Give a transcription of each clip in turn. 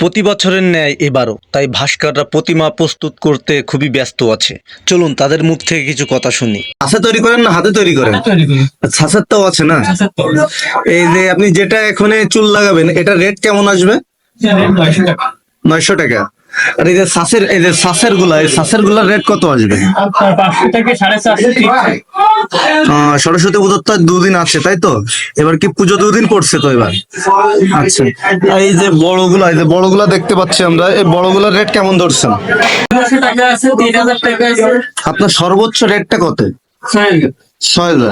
প্রতি বছরের ন্যায় এবারও তাই ভাস্কররা প্রতিমা প্রস্তুত করতে খুবই ব্যস্ত আছে। চলুন তাদের মুখ থেকে কিছু কথা শুনি। আশা তৈরি করেন না হাতে তৈরি করেন? ছাঁচের তো আছে না? এই যে আপনি যেটা এখানে চুল লাগাবেন এটা রেট কেমন আসবে? নয়শো টাকা। নয়শো টাকা। আর এই যে সাসের এই যে সাসেরগুলা এই সাসেরগুলার রেট কত আসবে? ঠিক আহ, সরস্বতী পুজোর তো দুদিন আছে তাই তো? এবার কি পুজো দুদিন পড়ছে তো এবার? আচ্ছা। এই যে বড়গুলা এই যে বড়গুলা দেখতে পাচ্ছি আমরা এই বড়গুলার রেট কেমন ধরছেন? আপনার সর্বোচ্চ রেটটা কত? ছয় হাজার।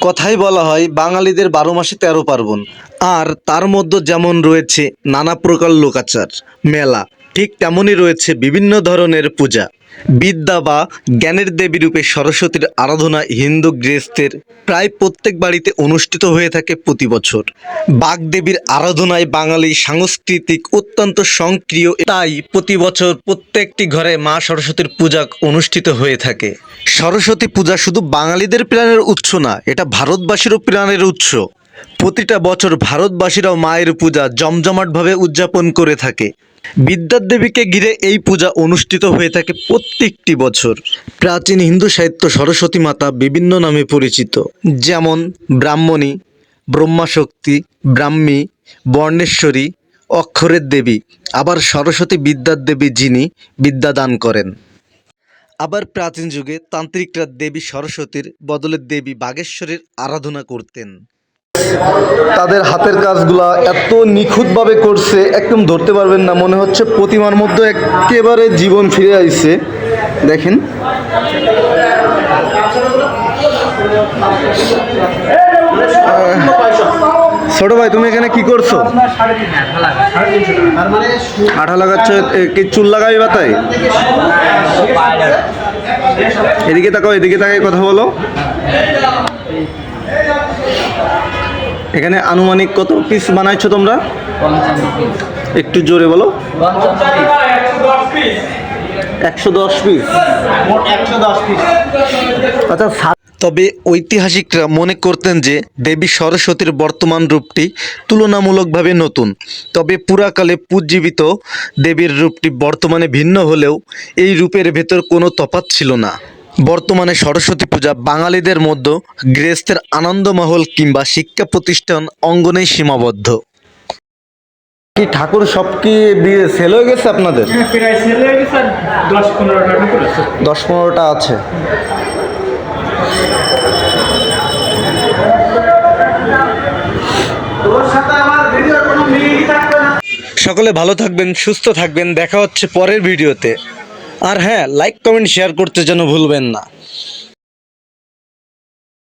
কথাই বলা হয়, বাঙালিদের বারো মাসে তেরো পার্বণ। আর তার মধ্যে যেমন রয়েছে নানা প্রকার লোকাচার, মেলা, ঠিক তেমনই রয়েছে বিভিন্ন ধরনের পূজা। বিদ্যা বা জ্ঞানের দেবী রূপে সরস্বতীর আরাধনা হিন্দু গৃহস্থের প্রায় প্রত্যেক বাড়িতে অনুষ্ঠিত হয়ে থাকে প্রতি বছর। বাগদেবীর আরাধনায় বাঙালি সাংস্কৃতিক অত্যন্ত সক্রিয়, তাই প্রতি বছর প্রত্যেকটি ঘরে মা সরস্বতীর পূজা অনুষ্ঠিত হয়ে থাকে। সরস্বতী পূজা শুধু বাঙালিদের প্রাণের উৎস না, এটা ভারতবাসীরও প্রাণের উৎস। প্রতিটা বছর ভারতবাসীরাও মায়ের পূজা জমজমাটভাবে উদযাপন করে থাকে। বিদ্যার দেবীকে ঘিরে এই পূজা অনুষ্ঠিত হয়ে থাকে প্রত্যেকটি বছর। প্রাচীন হিন্দু সাহিত্য সরস্বতী মাতা বিভিন্ন নামে পরিচিত। যেমন ব্রাহ্মণী, ব্রহ্মাশক্তি, ব্রাহ্মী, বর্ণেশ্বরী, অক্ষরের দেবী, আবার সরস্বতী বিদ্যার দেবী যিনি বিদ্যা দান করেন। আবার প্রাচীন যুগে তান্ত্রিকরা দেবী সরস্বতীর বদলে দেবী বাগেশ্বরীর আরাধনা করতেন। তাদের হাতের কাজগুলা এত নিখুঁতভাবে করছে, একদম ধরতে পারবেন না, মনে হচ্ছে প্রতিমার মধ্যে একেবারে জীবন ফিরে আইছে। দেখেন। ছোট ভাই, তুমি এখানে কি করছ? আঠা লাগাচ্ছ কি চুল লাগাবি বাতায় এদিকে তাকাও, এদিকে তাকাই কথা বলো। এখানে আনুমানিক কত পিস বানাইছো তোমরা? একটু জোরে বলো। একশো দশ পিস আচ্ছা তবে ঐতিহাসিকরা মনে করতেন যে দেবী সরস্বতীর বর্তমান রূপটি তুলনামূলকভাবে নতুন। তবে পুরাকালে পূজ্জীবিত দেবীর রূপটি বর্তমানে ভিন্ন হলেও এই রূপের ভেতর কোনো তফাৎ ছিল না। বর্তমানে সরস্বতী পূজা বাঙালিদের মধ্যে গৃহস্থের আনন্দমহল কিংবা শিক্ষা প্রতিষ্ঠান অঙ্গনেই সীমাবদ্ধ। কি ঠাকুর সব কি দিয়ে সেল হয়ে গেছে আপনাদের? হ্যাঁ, দশ পনেরোটা আছে। সকলে ভালো থাকবেন সুস্থ থাকবেন। দেখা হচ্ছে পরের ভিডিওতে আর হ্যাঁ লাইক কমেন্ট শেয়ার করতে যেন ভুলবেন না।